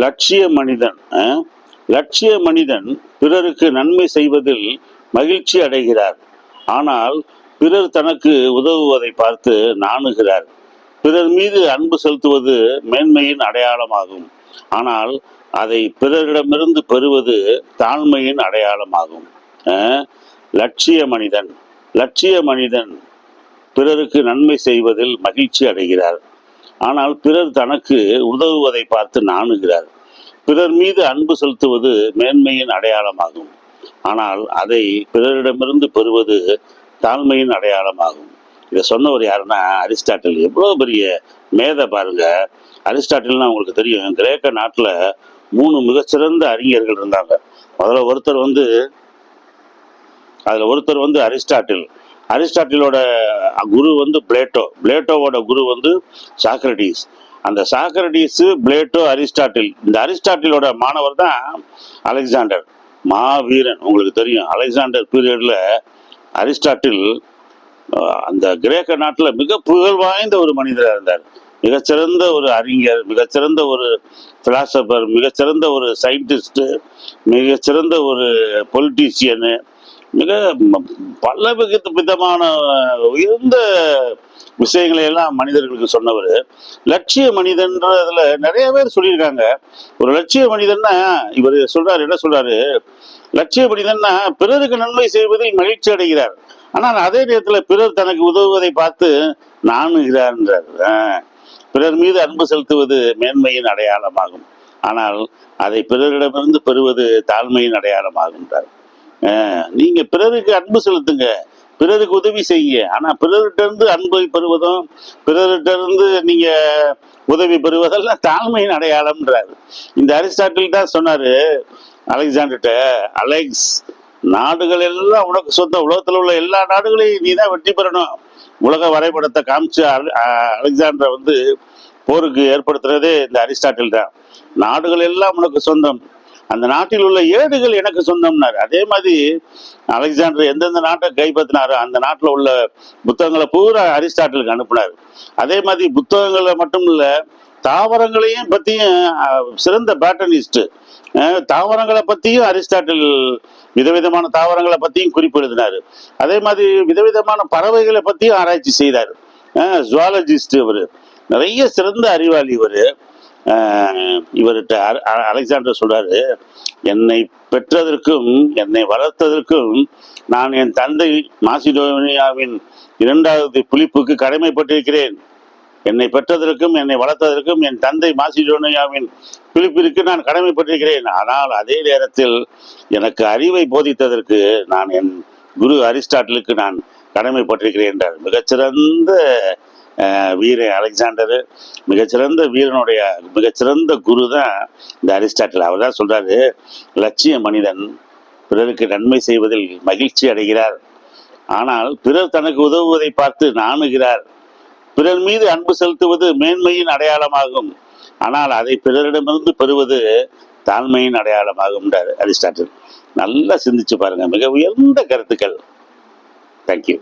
லட்சிய மனிதன் லட்சிய மனிதன் பிறருக்கு நன்மை செய்வதில் மகிழ்ச்சி அடைகிறார். ஆனால் பிறர் தனக்கு உதவுவதை பார்த்து நாணுகிறார். பிறர் மீது அன்பு செலுத்துவது மேன்மையின் அடையாளமாகும். ஆனால் அதை பிறரிடமிருந்து பெறுவது தாழ்மையின் அடையாளமாகும். லட்சிய மனிதன் லட்சிய மனிதன் பிறருக்கு நன்மை செய்வதில் மகிழ்ச்சி அடைகிறார். ஆனால் பிறர் தனக்கு உதவுவதை பார்த்து நாணுகிறார். பிறர் மீது அன்பு செலுத்துவது மேன்மையின் அடையாளமாகும். ஆனால் அதை பிறரிடமிருந்து பெறுவது தாழ்மையின் அடையாளமாகும். இதை சொன்னவர் யாருன்னா அரிஸ்டாட்டில். எவ்வளோ பெரிய மேதை பாருங்க. அரிஸ்டாட்டில்னா உங்களுக்கு தெரியும் கிரேக்க நாட்டில் மூணு மிகச்சிறந்த அறிஞர்கள் இருந்தாங்க. முதல்ல ஒருத்தர் வந்து அதில் ஒருத்தர் வந்து அரிஸ்டாட்டில். அரிஸ்டாட்டிலோட குரு வந்து பிளேட்டோ பிளேட்டோவோட குரு வந்து சாக்ரடீஸ். அந்த சாக்ரடீஸ் பிளேட்டோ அரிஸ்டாட்டில். இந்த அரிஸ்டாட்டிலோட மாணவர் தான் அலெக்சாண்டர். மாவீரன் உங்களுக்கு தெரியும். அலெக்சாண்டர் பீரியடில் அரிஸ்டாட்டில் அந்த கிரேக்க நாட்டில் மிக புகழ் வாய்ந்த ஒரு மனிதராக இருந்தார். மிகச்சிறந்த ஒரு அறிஞர் மிகச்சிறந்த ஒரு பிலாசபர் மிகச்சிறந்த ஒரு சயின்டிஸ்ட்டு மிகச்சிறந்த ஒரு பொலிட்டீஷியனு மிக பல வித விதமான உயர்ந்த விஷயங்களை எல்லாம் மனிதர்களுக்கு சொன்னவர். லட்சிய மனிதன்றதுல நிறைய பேர் சொல்லியிருக்காங்க. ஒரு லட்சிய மனிதன்னா இவர் சொல்றாரு என்ன சொல்றாரு? லட்சிய மனிதன்னா பிறருக்கு நன்மை செய்வதில் மகிழ்ச்சி அடைகிறார். ஆனால் அதே நேரத்தில் பிறர் தனக்கு உதவுவதை பார்த்து நாணுகிறார்ன்றார். பிறர் மீது அன்பு செலுத்துவது மேன்மையின் அடையாளமாகும். ஆனால் அதை பிறரிடமிருந்து பெறுவது தாழ்மையின் அடையாளமாகின்றார் நீங்க பிறருக்கு அன்பு செலுத்துங்க. பிறருக்கு உதவி செய்யுங்க. ஆனா பிறர்கிட்ட இருந்து அன்பை பெறுவதும் பிறர்கிட்ட இருந்து நீங்க உதவி பெறுவதெல்லாம் தாழ்மையின் அடையாளம்ன்றார். இந்த அரிஸ்டாட்டில் தான் சொன்னாரு அலெக்சாண்டர்கிட்ட அலெக்ஸ் நாடுகள் எல்லாம் உனக்கு சொந்த உலகத்தில் உள்ள எல்லா நாடுகளையும் நீ தான் வெற்றி பெறணும். உலக வரைபடத்தை காமிச்சு அல- அலெக்சாண்டரை வந்து போருக்கு ஏற்படுத்துறதே இந்த அரிஸ்டாட்டில் தான். நாடுகள் எல்லாம் உனக்கு சொந்தம். அந்த நாட்டில் உள்ள ஏடுகள் எனக்கு சொந்தம்னாரு. அதே மாதிரி அலெக்சாண்டர் எந்தெந்த நாட்டை கைப்பற்றினாரோ அந்த நாட்டில் உள்ள புத்தகங்களை பூரா அரிஸ்டாட்டிலுக்கு அனுப்புனார். அதே மாதிரி புத்தகங்களை மட்டும் இல்லை தாவரங்களையும் பற்றியும் சிறந்த பேட்டனிஸ்ட் தாவரங்களை பற்றியும் அரிஸ்டாட்டில் விதவிதமான தாவரங்களை பற்றியும் குறிப்பு எழுதினார் அதே மாதிரி விதவிதமான பறவைகளை பற்றியும் ஆராய்ச்சி செய்தார். ஜுவாலஜிஸ்ட் இவர். நிறைய சிறந்த அறிவாளி இவர். இவர்கிட்ட அலெக்சாண்டர் சொல்றாரு என்னை பெற்றதற்கும் என்னை வளர்த்ததற்கும் நான் என் தந்தை மாசிடோனியாவின் இரண்டாவது புலிப்புக்கு கடமைப்பட்டிருக்கிறேன். என்னை பெற்றதற்கும் என்னை வளர்த்ததற்கும் என் தந்தை மாசிடோனியாவின் பிலிப்பிற்கு நான் கடமைப்பட்டிருக்கிறேன். ஆனால் அதே நேரத்தில் எனக்கு அறிவை போதித்ததற்கு நான் என் குரு அரிஸ்டாட்டிலுக்கு நான் கடமைப்பட்டிருக்கிறேன். என்றார். மிகச்சிறந்த வீர வீரன் அலெக்சாண்டர். மிகச்சிறந்த வீரனுடைய மிகச்சிறந்த குரு தான் இந்த அரிஸ்டாட்டில். அவர் தான் சொல்கிறாரு லட்சிய மனிதன் பிறருக்கு நன்மை செய்வதில் மகிழ்ச்சி அடைகிறார். ஆனால் பிறர் தனக்கு உதவுவதை பார்த்து நாணுகிறார். பிறர் மீது அன்பு செலுத்துவது மேன்மையின் அடையாளமாகும். ஆனால் அதை பிறரிடமிருந்து பெறுவது தாழ்மையின் அடையாளமாகும் அரிஸ்டாட்டில். நல்லா சிந்திச்சு பாருங்க மிக உயர்ந்த கருத்துக்கள். தேங்க்யூ